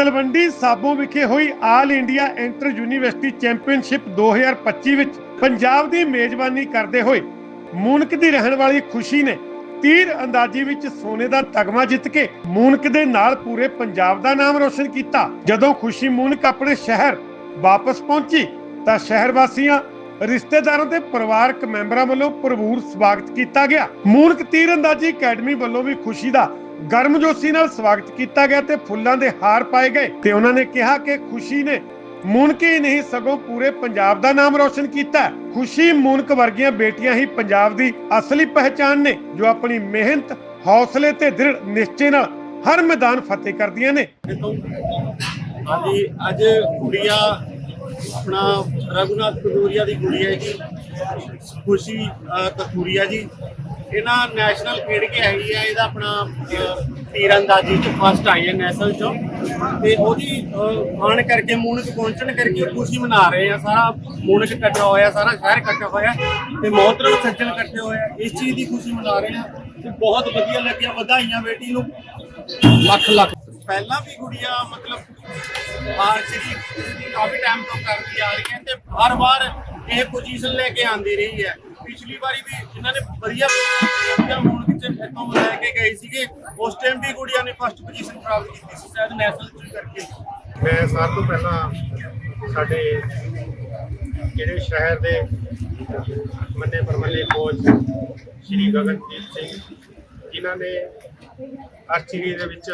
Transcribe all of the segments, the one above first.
ਤਲਵੰਡੀ ਸਾਬੋ ਵਿਖੇ ਹੋਈ all India inter university championship 2025 ਵਿੱਚ ਪੰਜਾਬ ਦੀ ਮੇਜ਼ਬਾਨੀ ਕਰਦੇ ਹੋਏ ਮੂਨਕ ਦੀ ਰਹਿਣ ਵਾਲੀ ਖੁਸ਼ੀ ਨੇ ਤੀਰ ਅੰਦਾਜ਼ੀ ਵਿੱਚ ਸੋਨੇ ਦਾ ਤਗਮਾ ਜਿੱਤ ਕੇ ਮੂਨਕ ਦੇ ਨਾਲ ਪੂਰੇ ਪੰਜਾਬ ਦਾ ਨਾਮ ਰੋਸ਼ਨ ਕੀਤਾ। ਜਦੋਂ ਖੁਸ਼ੀ ਮੂਨਕ ਆਪਣੇ ਸ਼ਹਿਰ ਵਾਪਸ ਪਹੁੰਚੀ ਤਾਂ ਸ਼ਹਿਰ ਵਾਸੀਆਂ, ਰਿਸ਼ਤੇਦਾਰਾਂ ਤੇ ਪਰਿਵਾਰਕ ਮੈਂਬਰਾਂ ਵੱਲੋਂ ਭਰਪੂਰ ਸਵਾਗਤ ਕੀਤਾ ਗਿਆ। ਮੂਨਕ ਤੀਰ ਅੰਦਾਜ਼ੀ ਅਕੈਡਮੀ ਵੱਲੋਂ ਵੀ ਖੁਸ਼ੀ ਦਾ ਗਰਮਜੋਸ਼ੀ ਨਾਲ ਸਵਾਗਤ ਕੀਤਾ ਗਿਆ ਤੇ ਫੁੱਲਾਂ ਦੇ ਹਾਰ ਪਾਏ ਗਏ। ਤੇ ਉਹਨਾਂ ਨੇ ਕਿਹਾ ਕਿ ਖੁਸ਼ੀ ਨੇ ਮੂਨਕ ਹੀ ਨਹੀਂ, ਸਗੋਂ ਪੂਰੇ ਪੰਜਾਬ ਦਾ ਨਾਮ ਰੋਸ਼ਨ ਕੀਤਾ। ਖੁਸ਼ੀ ਮੂਨਕ ਵਰਗੀਆਂ ਬੇਟੀਆਂ ਹੀ ਪੰਜਾਬ ਦੀ ਅਸਲੀ ਪਹਿਚਾਨ ਨੇ, ਜੋ ਆਪਣੀ ਮਿਹਨਤ, ਹੌਸਲੇ ਤੇ ਦ੍ਰਿੜ ਨਿਸ਼ਚੇ ਨਾਲ ਹਰ ਮੈਦਾਨ ਫਤਿਹ ਕਰਦੀਆਂ ਨੇ। ਹਾਂਜੀ, ਅੱਜ ਕੁੜੀਆ ਆਪਣਾ ਰਘੁਨਾਥ ਕਟੂਰੀਆ ਦੀ ਕੁੜੀ ਹੈ ਜੀ ਖੁਸ਼ੀ ਕਤੂਰੀਆ ਜੀ। ਇਹਨਾਂ ਨੈਸ਼ਨਲ ਖੇਡ ਕੇ ਆਈ ਹੈ ਇਹਦਾ ਆਪਣਾ ਅਹ, ਚ ਫਸਟ ਆਈ ਹੈ ਨੈਸ਼ਨਲ ਚੋਂ। ਤੇ ਉਹਦੀ ਅਹ, ਕਰਕੇ ਮੂਨਕ ਪਹੁੰਚਣ ਕਰਕੇ ਖੁਸ਼ੀ ਮਨਾ ਰਹੇ ਆ ਸਾਰਾ ਮੂਨਕ ਇਕੱਠਾ ਹੋਇਆ ਸਾਰਾ ਸ਼ਹਿਰ ਇਕੱਠਾ ਹੋਇਆ ਤੇ ਮੋਹਤਰਮ ਸੱਜਣ ਇਕੱਠੇ ਹੋਏ ਆ। ਇਸ ਚੀਜ਼ ਦੀ ਖੁਸ਼ੀ ਮਨਾ ਰਹੇ ਆ ਤੇ ਬਹੁਤ ਵਧੀਆ ਲੱਗਿਆ ਵਧਾਈਆਂ ਬੇਟੀ ਨੂੰ। ਲੱਖ ਲੱਖ। ਪਹਿਲਾਂ ਵੀ ਗੁੜੀਆ ਮਤਲਬ ਆਰਚਰੀ ਕਾਫੀ ਟਾਈਮ ਤੋਂ ਕਰਦੀ ਆ ਰਹੀ ਹੈ ਤੇ ਹਰ ਵਾਰ ਇਹ ਪੋਜੀਸ਼ਨ ਲੈ ਕੇ ਆਂਦੀ ਰਹੀ ਹੈ। ਪਿਛਲੀ ਵਾਰੀ ਵੀ ਇਹਨਾਂ ਨੇ ਵਧੀਆ ਹੋਣ ਵਿੱਚ ਇੱਥੋਂ ਲੈ ਕੇ ਗਏ ਸੀਗੇ। ਉਸ ਟਾਈਮ ਵੀ ਗੁੜੀਆ ਨੇ ਫਸਟ ਪੋਜੀਸ਼ਨ ਪ੍ਰਾਪਤ ਕੀਤੀ ਸੀ, ਸ਼ਾਇਦ ਨੈਸ਼ਨਲ ਚ ਕਰਕੇ। ਮੈਂ ਸਭ ਤੋਂ ਪਹਿਲਾਂ ਸਾਡੇ ਜਿਹੜੇ ਸ਼ਹਿਰ ਦੇ ਮੰਨੇ ਪਰਮੰਨੇ ਕੋਚ ਸ਼੍ਰੀ ਗਗਨਦੀਪ ਸਿੰਘ, ਜਿਨ੍ਹਾਂ ਨੇ ਆਰਚਰੀ ਦੇ ਵਿੱਚ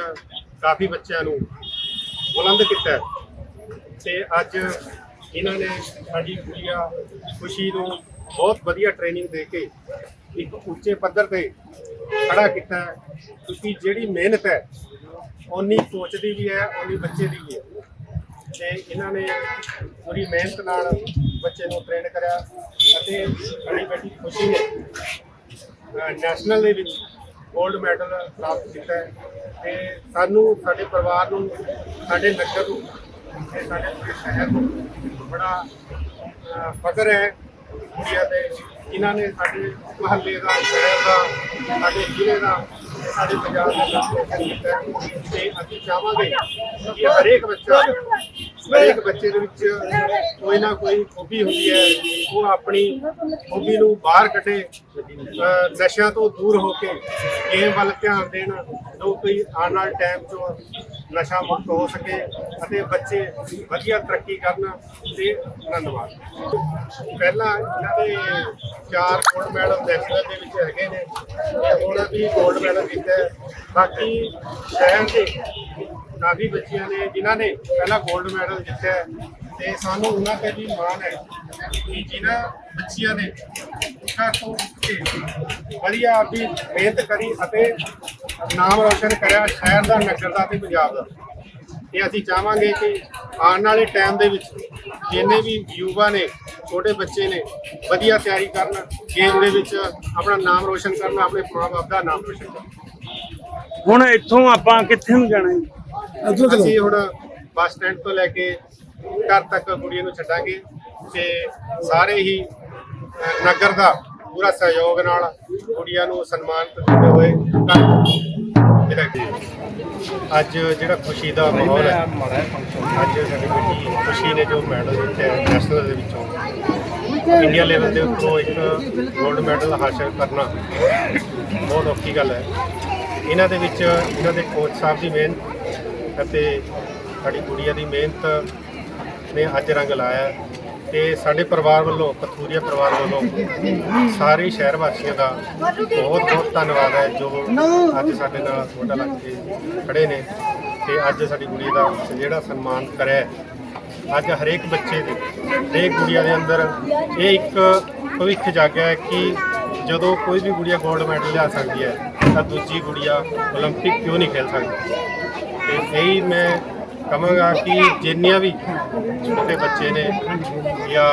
ਕਾਫੀ ਬੱਚਿਆਂ ਨੂੰ ਬੁਲੰਦ ਕੀਤਾ ਤੇ ਅੱਜ ਇਹਨਾਂ ਨੇ ਸਾਡੀ ਕੁੜੀਆ ਖੁਸ਼ੀ ਨੂੰ ਬਹੁਤ ਵਧੀਆ ਟ੍ਰੇਨਿੰਗ ਦੇ ਕੇ ਇੱਕ ਉੱਚੇ ਪੱਧਰ ਤੇ ਖੜਾ ਕੀਤਾ ਕਿਉਂਕਿ ਜਿਹੜੀ ਮਿਹਨਤ ਹੈ ਓਨੀ ਸੋਚ ਦੀ ਵੀ ਹੈ ਓਨੀ ਬੱਚੇ ਦੀ ਵੀ ਹੈ। ਤੇ ਇਹਨਾਂ ਨੇ ਪੂਰੀ ਮਿਹਨਤ ਨਾਲ ਬੱਚੇ ਨੂੰ ਟ੍ਰੇਨ ਕਰਿਆ ਅਤੇ ਬੜੀ ਬੜੀ ਖੁਸ਼ੀ ਨੇ ਨੈਸ਼ਨਲ ਦੇ ਵਿੱਚ 골ਡ ਮੈਡਲ ਪ੍ਰਾਪਤ ਕੀਤਾ ਹੈ। ਤੇ ਸਾਨੂੰ ਸਾਡੇ ਪਰਿਵਾਰ ਨੂੰ ਸਾਡੇ ਨਗਰ ਨੂੰ ਤੇ ਸਾਡੇ ਪੂਰੇ ਸ਼ਹਿਰ ਨੂੰ ਬੜਾ ਅਹ, ਫਖਰ ਹੈ ਕੁੜੀਆਂ ਤੇ ਜਿਨ੍ਹਾਂ ਨੇ ਸਾਡੇ ਮਹੱਲੇ ਦਾ, ਸ਼ਹਿਰ ਦਾ, ਸਾਡੇ ਜ਼ਿਲ੍ਹੇ ਦਾ, ਸਾਡੇ ਪੰਜਾਬ ਦਾ ਨਾਮ ਰੋਸ਼ਨ ਕੀਤਾ ਤੇ ਅਸੀਂ ਚਾਹਾਂਗੇ ਕਿ ਹਰੇਕ ਬੱਚਾ, ਹਰੇਕ ਬੱਚੇ ਦੇ ਵਿੱਚ ਕੋਈ ਨਾ ਕੋਈ ਖੂਬੀ ਹੁੰਦੀ ਹੈ। ਉਹ ਆਪਣੀ ਖੂਬੀ ਨੂੰ ਬਾਹਰ ਕੱਢੇ ਨਸ਼ਿਆਂ ਤੋਂ ਦੂਰ ਹੋ ਕੇ, ਗੇਮ ਵੱਲ ਧਿਆਨ ਦੇਣ, ਜੋ ਕੋਈ ਆਉਣ ਵਾਲੇ ਟਾਈਮ 'ਚ ਨਸ਼ਾ ਮੁਕਤ ਹੋ ਸਕੇ ਅਤੇ ਬੱਚੇ ਵਧੀਆ ਤਰੱਕੀ ਕਰਨ ਤੇ ਧੰਨਵਾਦ। ਪਹਿਲਾਂ ਇਹਨਾਂ ਦੇ ਚਾਰ ਗੋਲਡ ਮੈਡਲ ਨੈਸ਼ਨਲ ਦੇ ਵਿੱਚ ਹੈਗੇ ਨੇ ਤੇ ਹੁਣ ਵੀ ਗੋਲਡ ਮੈਡਲ ਜਿੱਤਿਆ ਬਾਕੀ ਸ਼ਹਿਰ ਦੇ ਕਾਫੀ ਬੱਚਿਆਂ ਨੇ ਜਿਨ੍ਹਾਂ ਨੇ ਪਹਿਲਾਂ 골ਡ ਮੈਡਲ ਜਿੱਤਿਆ ਹੈ ਤੇ ਸਾਨੂੰ ਉਹਨਾਂ ਤੇ ਵੀ ਮਾਣ ਹੈ ਕਿ ਜਿਨ੍ਹਾਂ ਬੱਚਿਆਂ ਨੇ ਘਰ ਤੋਂ ਉੱਠ ਕੇ ਵਧੀਆ ਆਪਣੀ ਮਿਹਨਤ ਕਰੀ ਅਤੇ ਨਾਮ ਰੋਸ਼ਨ ਕਰਿਆ ਸ਼ਹਿਰ ਦਾ ਨਗਰ ਦਾ ਤੇ ਪੰਜਾਬ ਦਾ। ਤੇ ਅਸੀਂ ਚਾਹਾਂਗੇ ਕਿ ਆਉਣ ਵਾਲੇ ਟਾਈਮ ਦੇ ਵਿੱਚ ਜਿੰਨੇ ਵੀ ਯੁਵਾ ਨੇ ਛੋਟੇ ਬੱਚੇ ਨੇ ਵਧੀਆ ਤਿਆਰੀ ਕਰਨ ਗੇਮ ਦੇ ਵਿੱਚ ਆਪਣਾ ਨਾਮ ਰੋਸ਼ਨ ਕਰਨ ਆਪਣੇ ਮਾਂ-ਬਾਪ ਦਾ ਨਾਮ ਰੋਸ਼ਨ ਕਰਨ। ਹੁਣ ਇੱਥੋਂ ਆਪਾਂ ਕਿੱਥੇ ਨੂੰ ਜਾਣਾ ਹੈ ਅਸੀਂ ਹੁਣ ਬੱਸ ਸਟੈਂਡ ਤੋਂ ਲੈ ਕੇ ਘਰ ਤੱਕ ਕੁੜੀਆਂ ਨੂੰ ਛੱਡਾਂਗੇ ਤੇ ਸਾਰੇ ਹੀ ਨਗਰ ਦਾ ਪੂਰਾ ਸਹਿਯੋਗ ਨਾਲ ਕੁੜੀਆਂ ਨੂੰ ਸਨਮਾਨਿਤ ਕਰਦੇ ਹੋਏ ਅੱਜ ਜਿਹੜਾ ਖੁਸ਼ੀ ਦਾ ਮਾਹੌਲ ਹੈ ਅੱਜ ਸਾਡੀ ਬੇਟੀ ਖੁਸ਼ੀ ਨੇ ਜੋ ਮੈਡਲ ਜਿੱਤਿਆ ਨੈਸ਼ਨਲ ਦੇ ਵਿੱਚੋਂ ਇੰਡੀਆ ਲੈਵਲ ਦੇ ਉੱਤੋਂ ਇੱਕ 골ਡ ਮੈਡਲ ਹਾਸਲ ਕਰਨਾ ਬਹੁਤ ਔਖੀ ਗੱਲ ਹੈ। ਇਹਨਾਂ ਦੇ ਵਿੱਚ ਇਹਨਾਂ ਦੇ ਕੋਚ ਸਾਹਿਬ ਦੀ ਮਿਹਨਤ ਅਤੇ ਸਾਡੀ ਕੁੜੀਆਂ ਦੀ ਮਿਹਨਤ ਨੇ ਅੱਜ ਰੰਗ ਲਾਇਆ ਤੇ ਸਾਡੇ ਪਰਿਵਾਰ ਵੱਲੋਂ, ਕਥੂਰੀਆ ਪਰਿਵਾਰ ਵੱਲੋਂ ਸਾਰੇ ਸ਼ਹਿਰ ਵਾਸੀਆਂ ਦਾ ਬਹੁਤ ਬਹੁਤ ਧੰਨਵਾਦ ਹੈ, ਜੋ ਅੱਜ ਸਾਡੇ ਨਾਲ ਤੁਹਾਡਾ ਲੱਗ ਕੇ ਖੜੇ ਨੇ ਤੇ ਅੱਜ ਸਾਡੀ ਕੁੜੀ ਦਾ ਜਿਹੜਾ ਸਨਮਾਨ ਕਰਿਆ ਅੱਜ ਹਰੇਕ ਬੱਚੇ ਦੇ, ਹਰੇਕ ਗੁੜੀਆ ਦੇ ਅੰਦਰ ਇਹ ਇੱਕ ਭਵਿੱਖ ਜਾਗਿਆ ਹੈ ਕਿ ਜਦੋਂ ਕੋਈ ਵੀ ਗੁੜੀਆ ਗੋਲਡ ਮੈਡਲ ਲਿਆ ਸਕਦੀ ਹੈ, ਤਾਂ ਦੂਜੀ ਗੁੜੀਆ 올림픽 ਕਿਉਂ ਨਹੀਂ ਖੇਲ ਸਕਦੀ? ਤੇ ਇਹੀ ਮੈਂ ਕਹਾਂਗਾ ਕਿ ਜਿੰਨੀਆਂ ਵੀ ਛੋਟੇ ਬੱਚੇ ਨੇ, ਜਾਂ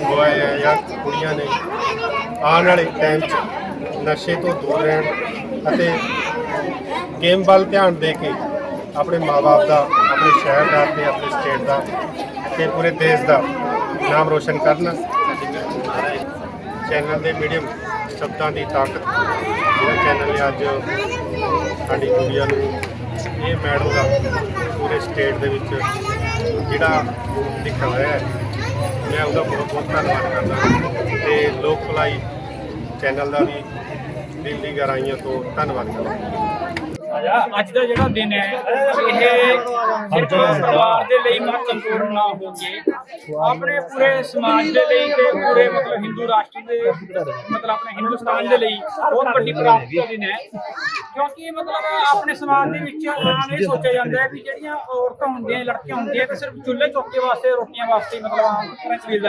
ਬੁਆਏ ਹੈ, ਜਾਂ ਕੁੜੀਆਂ ਨੇ, ਆਉਣ ਵਾਲੇ ਟਾਈਮ 'ਚ ਨਸ਼ੇ ਤੋਂ ਦੂਰ ਰਹਿਣ ਅਤੇ ਗੇਮ ਵੱਲ ਧਿਆਨ ਦੇ ਕੇ ਆਪਣੇ ਮਾਪੇ ਦਾ, ਆਪਣੇ ਸ਼ਹਿਰ ਦਾ ਤੇ ਆਪਣੇ ਸਟੇਟ ਦਾ ਤੇ ਪੂਰੇ ਦੇਸ਼ ਦਾ ਨਾਮ ਰੋਸ਼ਨ ਕਰਨ। ਚੈਨਲ ਦੇ ਮੀਡੀਅਮ ਸ਼ਬਦਾਂ ਦੀ ਤਾਕਤ। ਜਿਹੜਾ ਚੈਨਲ ਨੇ ਅੱਜ ਸਾਡੀ ਕੁੜੀਆਂ ਨੂੰ, ਇਹ ਮੈਡਲ ਦਾ ਪੂਰੇ ਸਟੇਟ ਦੇ ਵਿੱਚ ਜਿਹੜਾ ਲਿਖਿਆ ਹੋਇਆ ਹੈ, ਮੈਂ ਉਹਦਾ ਬਹੁਤ ਬਹੁਤ ਧੰਨਵਾਦ ਕਰਦਾ ਤੇ ਲੋਕ ਭਲਾਈ ਚੈਨਲ ਦਾ ਵੀ ਦਿੱਲੀ ਗਰਾਈਆਂ ਤੋਂ ਧੰਨਵਾਦ ਕਰਦਾ ਅੱਜ ਦਾ ਜਿਹੜਾ ਦਿਨ ਹੈ ਇਹ ਸਿਰਫ ਪਰਿਵਾਰ ਦੇ ਲਈ ਮਹੱਤਵਪੂਰਨ ਨਾ ਹੋ ਕੇ ਆਪਣੇ ਪੂਰੇ ਸਮਾਜ ਦੇ ਲਈ ਤੇ ਪੂਰੇ ਮਤਲਬ ਹਿੰਦੂ ਰਾਸ਼ਟਰ ਦੇ ਮਤਲਬ ਆਪਣੇ ਹਿੰਦੁਸਤਾਨ ਦੇ ਲਈ ਬਹੁਤ ਵੱਡੀ ਪ੍ਰਾਪਤੀ ਦਾ ਦਿਨ ਹੈ ਕਿਉਂਕਿ ਮਤਲਬ ਆਪਣੇ ਸਮਾਜ ਦੇ ਵਿੱਚ ਆਮ ਇਹ ਸੋਚਿਆ ਜਾਂਦਾ ਹੈ ਵੀ ਜਿਹੜੀਆਂ ਔਰਤਾਂ ਹੁੰਦੀਆਂ ਲੜਕੀਆਂ ਹੁੰਦੀਆਂ ਤੇ ਸਿਰਫ ਚੁੱਲ੍ਹੇ ਚੌਕੇ ਵਾਸਤੇ ਰੋਟੀਆਂ ਵਾਸਤੇ ਮਤਲਬ ਆਮ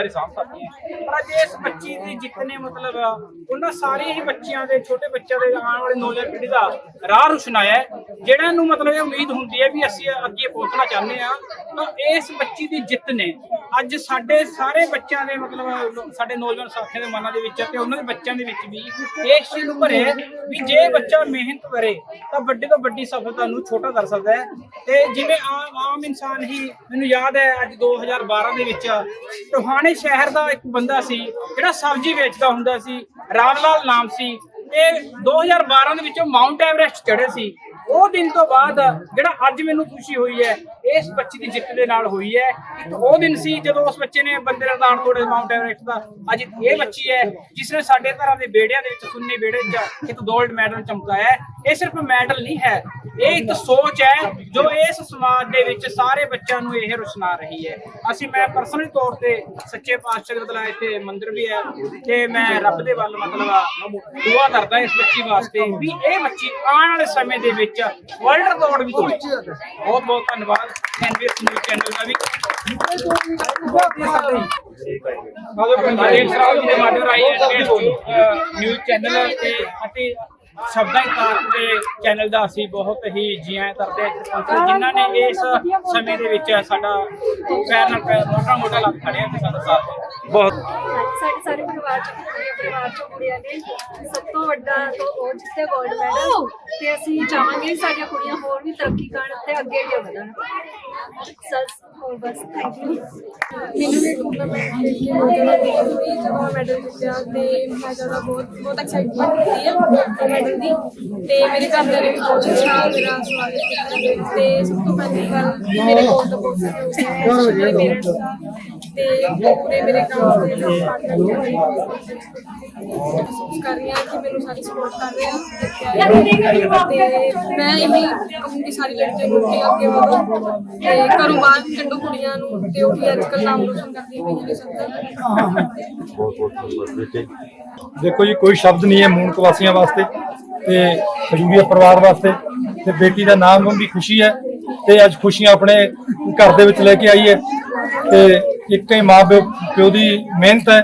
ਸਾਂਭ ਸਕਦੀਆਂ ਪਰ ਅੱਜ ਇਸ ਬੱਚੀ ਦੀ ਜਿੱਤ ਨੇ ਮਤਲਬ ਉਹਨਾਂ ਸਾਰੀਆਂ ਹੀ ਬੱਚਿਆਂ ਦੇ ਛੋਟੇ ਬੱਚਿਆਂ ਦੇ ਆਉਣ ਵਾਲੇ ਨੌਜਵਾਨ ਪੀੜ੍ਹੀ ਦਾ ਰਾਹ ਰੁਸ਼ਨਾਇਆ ਹੈ ਜਿਹੜਾ ਨੂੰ ਮਤਲਬ ਇਹ ਉਮੀਦ ਹੁੰਦੀ ਹੈ ਵੀ ਅਸੀਂ ਅੱਗੇ ਪਹੁੰਚਣਾ ਚਾਹੁੰਦੇ ਆ ਤਾਂ ਇਸ ਬੱਚੀ ਦੀ ਜਿੱਤ ਨੇ। ਅੱਜ ਸਾਡੇ ਸਾਰੇ ਬੱਚਿਆਂ ਦੇ ਮਤਲਬ, ਸਾਡੇ ਨੌਜਵਾਨ ਸਾਥੀਆਂ ਦੇ ਮਨਾਂ ਦੇ ਵਿੱਚ ਤੇ ਉਹਨਾਂ ਦੇ ਬੱਚਿਆਂ ਦੇ ਵਿੱਚ ਵੀ ਇਸ ਚੀਜ਼ ਨੂੰ ਭਰੇ ਵੀ ਜੇ ਬੱਚਾ ਮਿਹਨਤ ਕਰੇ, ਤਾਂ ਵੱਡੀ ਤੋਂ ਵੱਡੀ ਸਫਲਤਾ ਨੂੰ ਛੋਟਾ ਕਰ ਸਕਦਾ ਹੈ। ਤੇ ਜਿਵੇਂ ਆਮ ਆਮ ਇਨਸਾਨ ਹੀ ਮੈਨੂੰ ਯਾਦ ਹੈ, ਅੱਜ 2012 ਦੇ ਵਿੱਚ ਟੋਹਾਣੇ ਸ਼ਹਿਰ ਦਾ ਇੱਕ ਬੰਦਾ ਸੀ, ਜਿਹੜਾ ਸਬਜ਼ੀ ਵੇਚਦਾ ਹੁੰਦਾ ਸੀ ਰਾਮ ਲਾਲ ਨਾਮ ਸੀ। ਇਹ 2012 ਦੇ ਵਿੱਚ ਮਾਊਂਟ ਐਵਰੈਸਟ ਚੜ੍ਹੇ ਸੀ। ਉਹ ਦਿਨ ਤੋਂ ਬਾਅਦ ਜਿਹੜਾ ਅੱਜ ਮੈਨੂੰ ਖੁਸ਼ੀ ਹੋਈ ਹੈ, ਇਸ ਬੱਚੀ ਦੀ ਜਿੱਤ ਦੇ ਨਾਲ ਹੋਈ ਹੈ। ਇੱਕ ਉਹ ਦਿਨ ਸੀ ਜਦੋਂ ਉਸ ਬੱਚੇ ਨੇ ਬੰਦੇ ਦਾ ਦਾਣ ਤੋੜੇ ਮਾਊਂਟ ਐਵਰੈਸਟ ਦਾ। ਅੱਜ ਇਹ ਬੱਚੀ ਹੈ, ਜਿਸ ਨੇ ਸਾਡੇ ਘਰਾਂ ਦੇ ਬੇੜਿਆਂ ਦੇ ਵਿੱਚ, ਸੁੰਨੇ ਬੇੜੇ 'ਚ ਇੱਕ 골ਡ ਮੈਡਲ ਚਮਕਾਇਆ ਇਹ ਸਿਰਫ ਮੈਡਲ ਨਹੀਂ ਹੈ ਇਹ ਇੱਕ ਸੋਚ ਹੈ ਜੋ ਇਸ ਸਮਾਜ ਦੇ ਵਿੱਚ ਸਾਰੇ ਬੱਚਿਆਂ ਨੂੰ ਇਹ ਰੁਸ਼ਨਾ ਰਹੀ ਹੈ। ਅਸੀਂ ਮੈਂ ਪਰਸਨਲੀ ਤੌਰ ਤੇ ਸੱਚੇ ਪਾਤਸ਼ਾਹ ਦੇ ਮਤਲਬ ਇੱਥੇ ਮੰਦਿਰ ਵੀ ਹੈ ਤੇ ਮੈਂ ਰੱਬ ਦੇ ਵੱਲ ਮਤਲਬ ਦੁਆ ਕਰਦਾ ਇਸ ਬੱਚੀ ਵਾਸਤੇ ਵੀ ਇਹ ਬੱਚੀ ਆਉਣ ਵਾਲੇ ਸਮੇਂ ਦੇ ਵਿੱਚ ਵਰਲਡ ਰਿਕਾਰਡ ਵੀ ਤੋੜੇ। ਬਹੁਤ ਬਹੁਤ ਧੰਨਵਾਦ। ਐਨਬੀਐਸ ਨਿਊਜ਼ ਚੈਨਲ ਦਾ ਵੀ। ਸਾਹਿਬ ਜੀ। ਦੇ ਮਾਧਿਅਮ ਰਾਹੀਂ ਐਨਬੀਐਸ ਨਿਊਜ਼ ਚੈਨਲ ਤੇ ਅਤੇ ਸ਼ਬਦਾਂ ਕਾਰ ਦੇ ਚੈਨਲ ਦਾ ਅਸੀਂ ਬਹੁਤ ਹੀ ਜੀਆਂ ਕਰਦੇ ਹਾਂ ਜਿਨ੍ਹਾਂ ਨੇ ਇਸ ਸਮੇਂ ਦੇ ਵਿੱਚ ਸਾਡਾ ਪੈਰ ਨਾਲ ਪੈਰ ਮੋਟਾ ਮੋਟਾ ਲੱਗ ਖੜਿਆ ਤੇ ਸਾਡਾ ਸਾਥ। ਬਹੁਤ। ਸਾਡੇ ਸਾਰੇ ਪਰਿਵਾਰ ਚ ਕੁੜੀਆਂ ਪਰਿਵਾਰ ਚ ਕੁੜੀਆਂ ਨੇ ਸਭ ਤੋਂ ਵੱਡਾ ਤੋਂ ਉਹ ਜਿੱਤੇ ਗੋਲਡ ਮੈਡਲ। ਤੇ ਅਸੀਂ ਚਾਹਾਂਗੇ ਸਾਡੀਆਂ ਕੁੜੀਆਂ ਹੋਰ ਵੀ ਤਰੱਕੀ ਕਰਨ ਤੇ ਅੱਗੇ ਅੱਗੇ ਵਧਣ। ਸਰ ਹੋਰ ਬਸ ਥੈਂਕ ਯੂ ਮੈਨੂੰ ਵੀ ਟੂਰਨਾਮੈਂਟ ਖੇਡ ਕੇ ਬਹੁਤ ਜ਼ਿਆਦਾ ਹੋਈ ਮੈਡਲ ਜਿੱਤਿਆ ਤੇ ਮੈਂ ਜ਼ਿਆਦਾ ਬਹੁਤ ਬਹੁਤ ਐਕਸਾਈਟਮੈਂਟ ਹੁੰਦੀ ਹੈ ਮੈਡਲ ਦੀ ਤੇ ਮੇਰੇ ਘਰਦਿਆਂ ਨੇ ਵੀ ਬਹੁਤ ਅੱਛਾ ਮੇਰਾ ਸਵਾਗਤ ਕੀਤਾ। ਤੇ ਸਭ ਤੋਂ ਪਹਿਲੀ ਗੱਲ ਮੇਰੇ ਕੋਲ ਤਾਂ ਬਹੁਤ ਸਾਰੇ ਮੇਰੇ ਪੇਰੈਂਟਸ ਦਾ ਤੇ ਪੂਰੇ ਮੇਰੇ ਕੰਮ ਦੇ ਲੋਕ ਪਾਰਟਨਰ ਨੇ ਮਹਿਸੂਸ ਕਰ ਰਹੀ ਹਾਂ ਕਿ ਮੈਨੂੰ ਸਾਰੀ ਸਪੋਰਟ ਕਰ ਰਹੇ ਆ। ਤੇ ਮੈਂ ਇਹ ਕਹੂੰਗੀ ਸਾਰੀ ਲੜਕੀਆਂ ਨੂੰ ਕਿ ਅੱਗੇ ਵਧੋ। ਤੇ ਘਰੋਂ ਬਾਹਰ ਕੱਢੋ ਕੁੜੀਆਂ ਨੂੰ ਤੇ ਉਹ ਵੀ ਅੱਜ ਕੱਲ੍ਹ ਨਾਮ ਰੋਸ਼ਨ ਕਰਦੀਆਂ ਪਈਆਂ ਨੇ ਸਭ ਦਾ। ਦੇਖੋ ਜੀ ਕੋਈ ਸ਼ਬਦ ਨਹੀਂ ਹੈ ਮੂਨਕ ਵਾਸੀਆਂ ਵਾਸਤੇ। ਤੇ ਖਜੂਰੀਆ ਪਰਿਵਾਰ ਵਾਸਤੇ ਤੇ ਬੇਟੀ ਦਾ ਨਾਮ ਵੀ ਖੁਸ਼ੀ ਹੈ ਤੇ ਅੱਜ ਖੁਸ਼ੀਆਂ ਆਪਣੇ ਘਰ ਦੇ ਵਿੱਚ ਲੈ ਕੇ ਆਈ ਹੈ ਤੇ ਇੱਕ ਹੀ ਮਾਂ ਪਿਓ ਪਿਓ ਦੀ ਮਿਹਨਤ ਹੈ,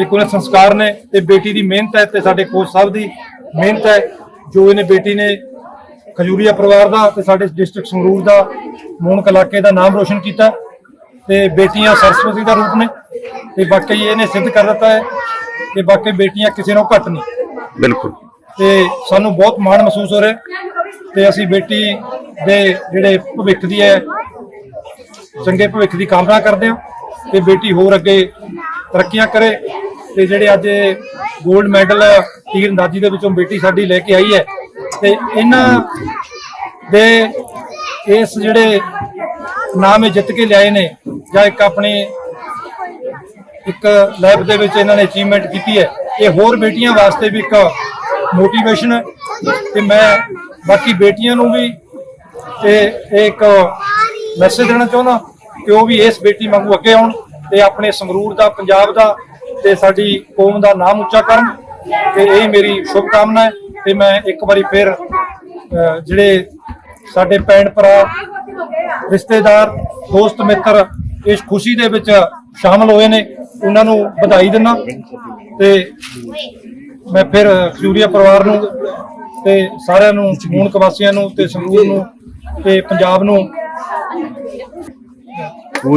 ਇੱਕ ਉਹਨਾਂ ਸੰਸਕਾਰ ਨੇ ਤੇ ਬੇਟੀ ਦੀ ਮਿਹਨਤ ਹੈ ਤੇ ਸਾਡੇ ਕੋਚ ਸਾਹਿਬ ਦੀ ਮਿਹਨਤ ਹੈ, ਜੋ ਇਹਨੇ ਬੇਟੀ ਨੇ ਖਜੂਰੀਆ ਪਰਿਵਾਰ ਦਾ ਤੇ ਸਾਡੇ ਡਿਸਟ੍ਰਿਕਟ ਸੰਗਰੂਰ ਦਾ ਮੂਨਕ ਕਲਾਕੇ ਦਾ ਨਾਮ ਰੋਸ਼ਨ ਕੀਤਾ ਤੇ ਬੇਟੀਆਂ ਸਰਸਵਤੀ ਦਾ ਰੂਪ ਨੇ ਤੇ ਬਾਕੀ ਇਹਨੇ ਸਿੱਧ ਕਰ ਦਿੱਤਾ ਹੈ ਕਿ ਬਾਕੀ ਬੇਟੀਆਂ ਕਿਸੇ ਨੂੰ ਘੱਟ ਨਹੀਂ। ਬਿਲਕੁਲ। ਤੇ ਸਾਨੂੰ ਬਹੁਤ ਮਾਣ ਮਹਿਸੂਸ ਹੋ ਰਿਹਾ ਤੇ ਅਸੀਂ ਬੇਟੀ ਦੇ ਜਿਹੜੇ ਭਵਿੱਖ ਦੀ ਹੈ, ਚੰਗੇ ਭਵਿੱਖ ਦੀ ਕਾਮਨਾ ਕਰਦੇ ਹਾਂ ਤੇ ਬੇਟੀ ਹੋਰ ਅੱਗੇ ਤਰੱਕੀਆਂ ਕਰੇ ਤੇ ਜਿਹੜੇ ਅੱਜ 골ਡ ਮੈਡਲ ਤੀਰ ਅੰਦਾਜ਼ੀ ਦੇ ਵਿੱਚੋਂ ਬੇਟੀ ਸਾਡੀ ਲੈ ਕੇ ਆਈ ਹੈ ਤੇ ਇਹਨਾਂ ਦੇ ਇਸ ਜਿਹੜੇ ਨਾਮ ਇਹ ਜਿੱਤ ਕੇ ਲਿਆਏ ਨੇ ਜਾਂ ਇੱਕ ਆਪਣੇ ਇੱਕ ਲੈਬ ਦੇ ਵਿੱਚ ਇਹਨਾਂ ਨੇ ਅਚੀਵਮੈਂਟ ਕੀਤੀ ਹੈ, ਇਹ ਹੋਰ ਬੇਟੀਆਂ ਵਾਸਤੇ ਵੀ ਇੱਕ ਮੋਟੀਵੇਸ਼ਨ ਹੈ ਤੇ ਮੈਂ ਬਾਕੀ ਬੇਟੀਆਂ ਨੂੰ ਵੀ ਤੇ ਇਹ ਇੱਕ ਮੈਸੇਜ ਦੇਣਾ ਚਾਹੁੰਦਾ ਕਿ ਉਹ ਵੀ ਇਸ ਬੇਟੀ ਵਾਂਗੂ ਅੱਗੇ ਆਉਣ ਤੇ ਆਪਣੇ ਸੰਗਰੂਰ ਦਾ, ਪੰਜਾਬ ਦਾ ਤੇ ਸਾਡੀ ਕੌਮ ਦਾ ਨਾਮ ਉੱਚਾ ਕਰਨ ਤੇ ਇਹ ਮੇਰੀ ਸ਼ੁਭ ਕਾਮਨਾ ਹੈ ਤੇ ਮੈਂ ਇੱਕ ਵਾਰੀ ਫਿਰ ਜਿਹੜੇ ਸਾਡੇ ਭੈਣ ਭਰਾ, ਰਿਸ਼ਤੇਦਾਰ, ਦੋਸਤ, ਮਿੱਤਰ ਇਸ ਖੁਸ਼ੀ ਦੇ ਵਿੱਚ ਸ਼ਾਮਲ ਹੋਏ ਨੇ, ਉਹਨਾਂ ਨੂੰ ਵਧਾਈ ਦਿੰਦਾ ਤੇ ਮੈਂ ਫਿਰ ਖਜੂਰੀਆ ਪਰਿਵਾਰ ਨੂੰ ਤੇ ਸਾਰਿਆਂ ਨੂੰ ਮੂਨਕ ਵਾਸੀਆਂ ਨੂੰ ਤੇ ਸੰਗਰੂਰ ਨੂੰ ਤੇ ਪੰਜਾਬ ਨੂੰ